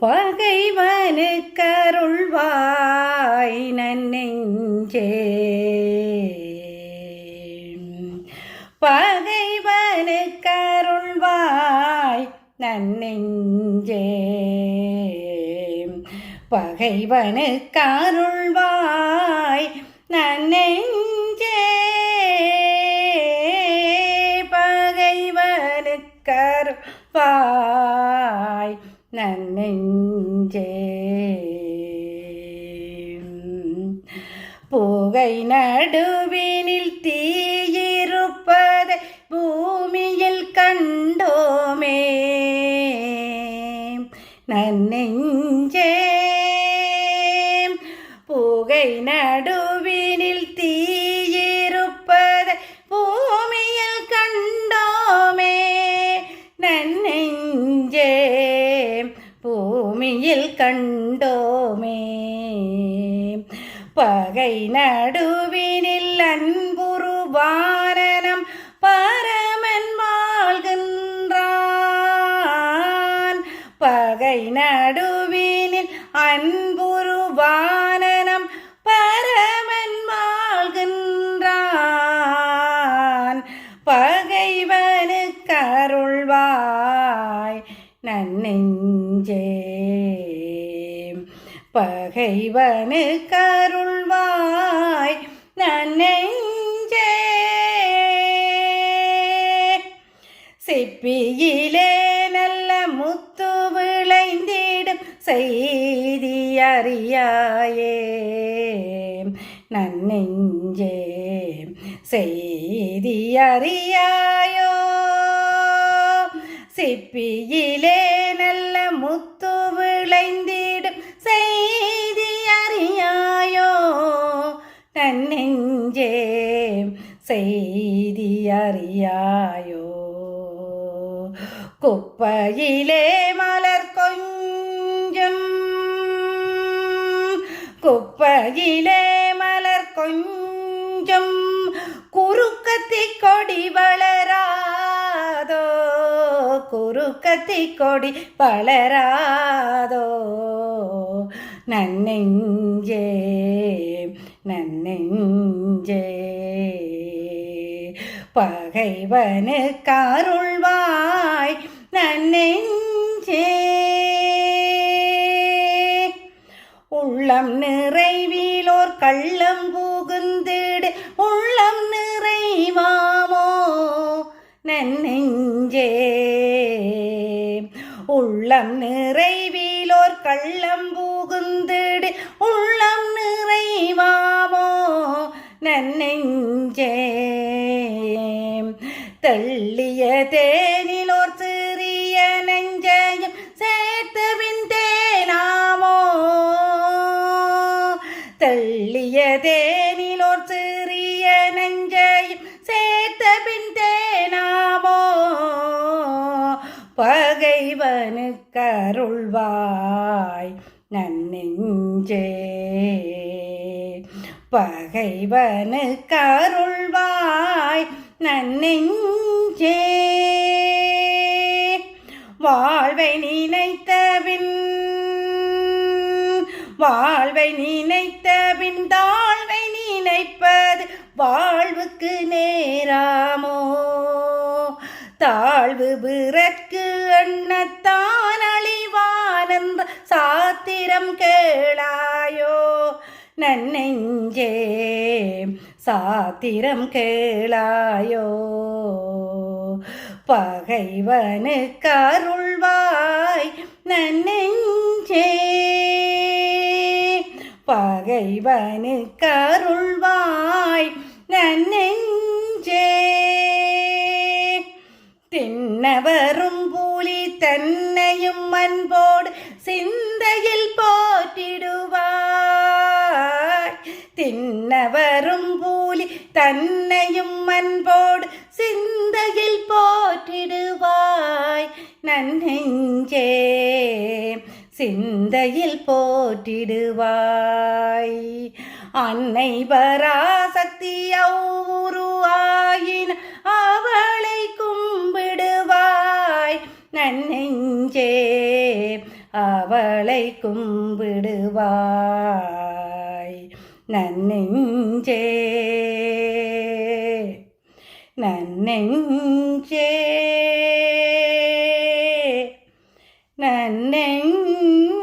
பகைவனு கருள்வாய் நன்னெஞ்சே. பகைவனு கருள்வாய் நன்னெஞ்சே. பகைவனு கருள்வாய் நன்னெஞ்சே. பகைவனு கருள்வாய் நன்னெஞ்சே. புகை நடுவினில் தீயிருப்பதை பூமியில் கண்டோமே. நன்னெஞ்சே. புகை நடு பூமியில் கண்டோமே. பகை நடுவினில் அன்புருவாரணம் பரமன் வாழ்கின்றான். பகை நடுவினில் அன்புருவானனம் பரமன் வாழ்கின்றான். பகைவனு கருள்வாய் நன்னெஞ்சே. பகைவனு கருள்வாய் நன்னெஞ்சே. சிப்பியிலே நல்ல முத்து விளைந்திடும் செய்தி அறியாயே. நன்னெஞ்சே செய்தி அறியாயோ. சிப்பியிலே நல்ல அறியாயோ? குப்பையிலே மலர் கொஞ்சம். குப்பையிலே மலர் கொஞ்சம். குறுக்கத்தி கொடி வளராதோ? குறுக்கத்தி கொடி வளராதோ நன்னெஞ்சே நன்னெஞ்சே. பகைவனு காருள்வாய் நன்னெஞ்சே. உள்ளம் நிறைவிலோர் கள்ளம் புகுந்திடு உள்ளம் நிறைவாமோ நன்னெஞ்சே. உள்ளம் நிறைவிலோர் கள்ளம் புகுந்திடு உள்ளம் நிறைவாமோ நன்னெஞ்சே. தள்ளிய தேனிலோர் சிறிய நெஞ்சையும் சேர்த்து விந்தேனாமோ தள்ளிய தேனிலோர் சிறிய நெஞ்சையும் சேர்த்து விந்தேனாமோ பகைவனு கருள்வாய் நன்னெஞ்சே. பகைவனு கருள்வாய் நன்னெஞ்சே. வாழ்வை நினைத்தபின் வாழ்வை நினைத்தபின் தாழ்வை நினைப்பது வாழ்வுக்கு நேராமோ? தாழ்வு பிறக்கு அண்ணத்தான் அழிவானந்த சாத்திரம் கேளாயோ? நன்னெஞ்சே. சாத்திரம் கேளாயோ. பகைவனு கருள்வாய் நன்னெஞ்சே. பகைவனு கருள்வாய் நன்னெஞ்சே. தின்னவரும் பூலி தன்னையும் அன்போடு சிந்த தன்னையும் அன்போடு சிந்தையில் போற்றிடுவாய். நன்னெஞ்சே சிந்தையில் போற்றிடுவாய். அன்னை பராசக்தி உருவாயின் அவளை கும்பிடுவாய். நன்னெஞ்சே அவளை கும்பிடுவாய். நன்னெஞ்சே நன்னெஞ்சே நன்னெஞ்சே